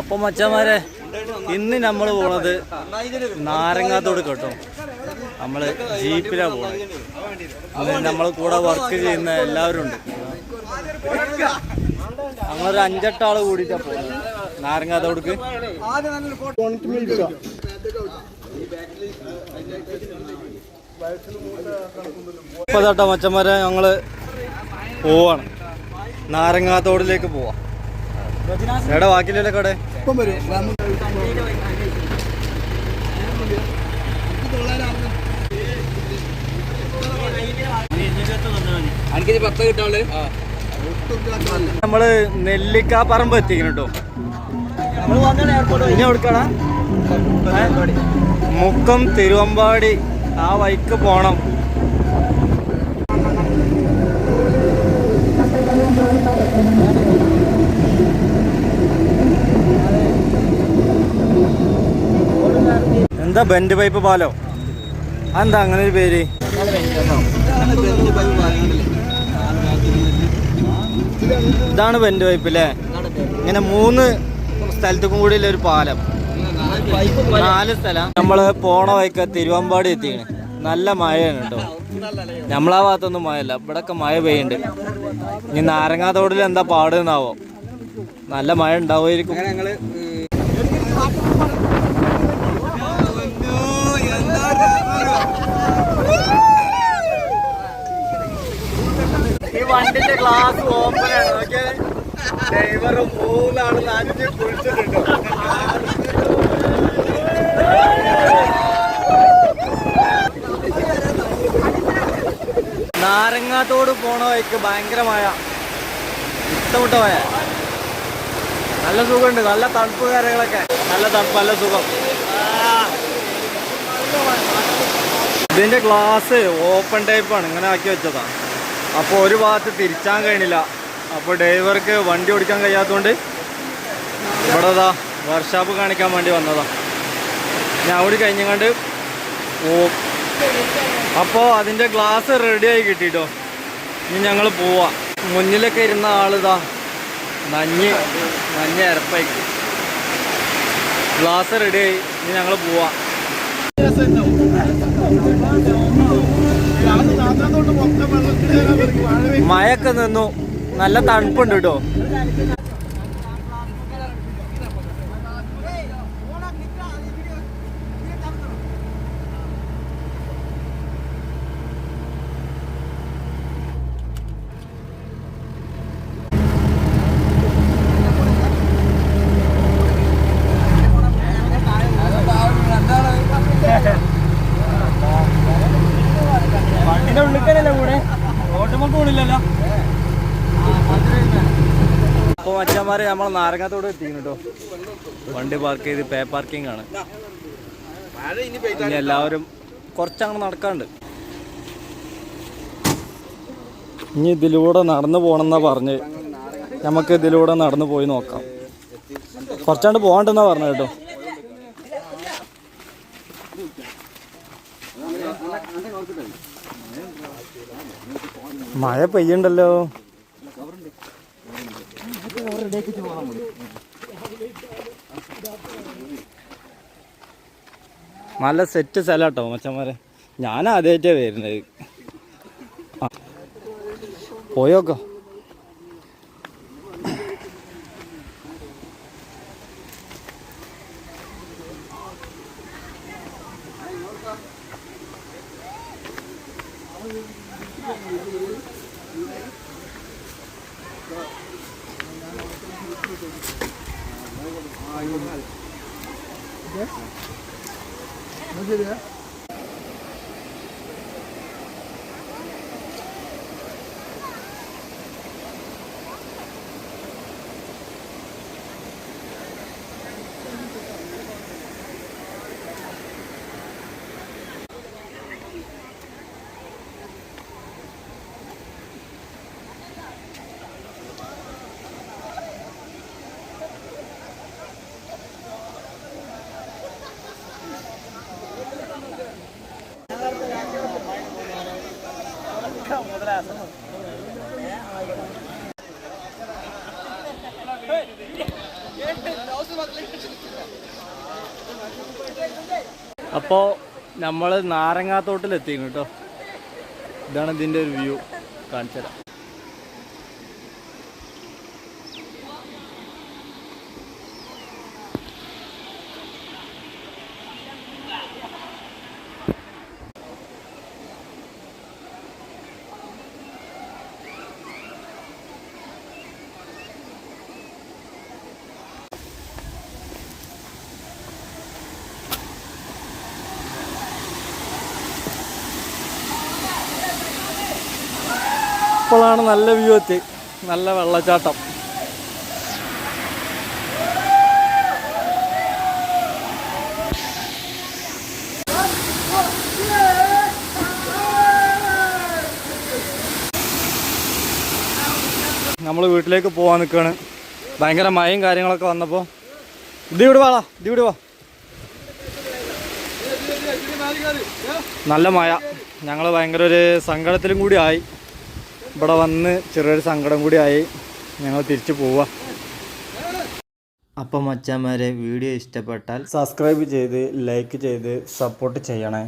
അപ്പൊ മച്ചന്മാരെ ഇന്ന് നമ്മൾ പോണത് നാരങ്ങാത്തോട് കേട്ടോ. നമ്മൾ ജീപ്പിലാ പോണത്. നമ്മളെ കൂടെ വർക്ക് ചെയ്യുന്ന എല്ലാവരും ഉണ്ട്. നമ്മളൊരു അഞ്ചെട്ടാൾ കൂടിട്ടാ പോകുന്നത് നാരങ്ങാത്തോടുക്ക്. ഇപ്പൊ തൊട്ടാ മച്ചന്മാരെ ഞങ്ങൾ പോവാണ്. നാരങ്ങാത്തോടിലേക്ക് പോവാ. എടാ ബാക്കിയില്ലല്ലോ കടെ എനിക്ക് പത്ത് കിട്ടാൾ നമ്മൾ നെല്ലിക്ക പറമ്പ് എത്തിക്കണം കേട്ടോ ഇനി എവിടുക്കാടാ? മുക്കം തിരുവമ്പാടി. ആ വൈക്ക് പോണം. എന്താ ബെൻഡ് പൈപ്പ് പാലോ? അതെന്താ അങ്ങനെ ഒരു പേര്? ഇതാണ് ബെൻഡ് പൈപ്പ് അല്ലേ ഇങ്ങനെ മൂന്ന് സ്ഥലത്തേക്കും കൂടി ഒരു പാലം. നാല് സ്ഥലം. നമ്മൾ പോണ വഴിക്ക് തിരുവമ്പാടി എത്തിയാണ്. നല്ല മഴയാണ് കേട്ടോ. നമ്മളാ ഭാഗത്തൊന്നും മഴയല്ല. ഇവിടൊക്കെ മഴ പെയ്യുന്നുണ്ട് ഇനി നാരങ്ങാത്തോടിൽ എന്താ പാടുന്നാവോ നല്ല മഴ ഉണ്ടാവുമായിരിക്കും ഞങ്ങൾ ഈ വണ്ടിന്റെ ഗ്ലാസ് ഓപ്പൺ ആണ് നോക്കിയാൽ ഡ്രൈവർ മൂന്നാൾ അഞ്ച് കുഴിച്ചിട്ടുണ്ട് നാരങ്ങാത്തോട് പോണ വഴിക്ക് ഭയങ്കരമായ ഇഷ്ടമുട്ട പോയ നല്ല സുഖമുണ്ട്. നല്ല തണുപ്പ് കാര്യങ്ങളൊക്കെ. നല്ല തണുപ്പ് നല്ല സുഖം. ഇതിന്റെ ഗ്ലാസ് ഓപ്പൺ ടൈപ്പാണ് ഇങ്ങനെ ആക്കി വെച്ചതാ. അപ്പോൾ ഒരു ഭാഗത്ത് തിരിച്ചാൻ കഴിയണില്ല അപ്പോൾ ഡ്രൈവർക്ക് വണ്ടി ഓടിക്കാൻ കഴിയാത്തതുകൊണ്ട് ഇവിടെ ഇതാ വർക്ക്ഷോപ്പ് കാണിക്കാൻ വേണ്ടി വന്നതാ. ഞാൻ അവിടെ കഴിഞ്ഞങ്ങാണ്ട് ഓ അപ്പോൾ അതിന്റെ ഗ്ലാസ് റെഡിയായി കിട്ടിട്ടോ. ഇനി ഞങ്ങൾ പോവാം. മുന്നിലൊക്കെ ഇരുന്ന ആളിതാ നഞ്ഞ് നഞ്ഞ അരപ്പായി. ഗ്ലാസ് റെഡിയായി ഇനി ഞങ്ങൾ പോവാം. മഴയൊക്കെ നിന്നു. നല്ല തണുപ്പുണ്ട് കേട്ടോ മച്ചന്മാരെ നമ്മളെ നാരങ്ങാത്തോട് എത്തിക്കുന്നു കേട്ടോ വണ്ടി പാർക്ക് ചെയ്ത് പേ പാർക്കിംഗ് ആണ്. എല്ലാവരും കുറച്ചങ്ങനെ നടക്കാണ്ട്. ഇനി ഇതിലൂടെ നടന്നു പോണെന്നാ പറഞ്ഞ് നമുക്ക് ഇതിലൂടെ നടന്നു പോയി നോക്കാം. കുറച്ചാണ്ട് പോകണ്ടെന്നാ പറഞ്ഞ കേട്ടോ. മഴ പെയ്യണ്ടല്ലോ. നല്ല സെറ്റ് സ്ഥലം കേട്ടോ മച്ചന്മാരെ ഞാൻ ആദ്യമായിട്ടാണ് വരുന്നത് പോയോക്കോ Thank you. ശരിയാ അപ്പോ നമ്മൾ നാരങ്ങാത്തോട്ടിലെത്തിക്കുന്നു കേട്ടോ. ഇതാണ് ഇതിന്റെ ഒരു വ്യൂ. കാണിച്ചത് ഇപ്പോഴാണ് നല്ല വ്യൂ എത്തി. നല്ല വെള്ളച്ചാട്ടം. നമ്മൾ വീട്ടിലേക്ക് പോകാൻ നിൽക്കുകയാണ് ഭയങ്കര മഴയും കാര്യങ്ങളൊക്കെ വന്നപ്പോൾ ഇത് ഇവിടെ വാടാ ഇത് ഇവിടെ വാ. നല്ല മഴ. ഞങ്ങൾ ഭയങ്കര ഒരു സങ്കടത്തിലും കൂടി ആയി. ഇവിടെ വന്ന് ചെറിയൊരു സങ്കടം കൂടി ആയി. ഞങ്ങൾ തിരിച്ചു പോവാ. അപ്പം മച്ചാന്മാരെ വീഡിയോ ഇഷ്ടപ്പെട്ടാൽ സബ്സ്ക്രൈബ് ചെയ്ത് ലൈക്ക് ചെയ്ത് സപ്പോർട്ട് ചെയ്യണേ.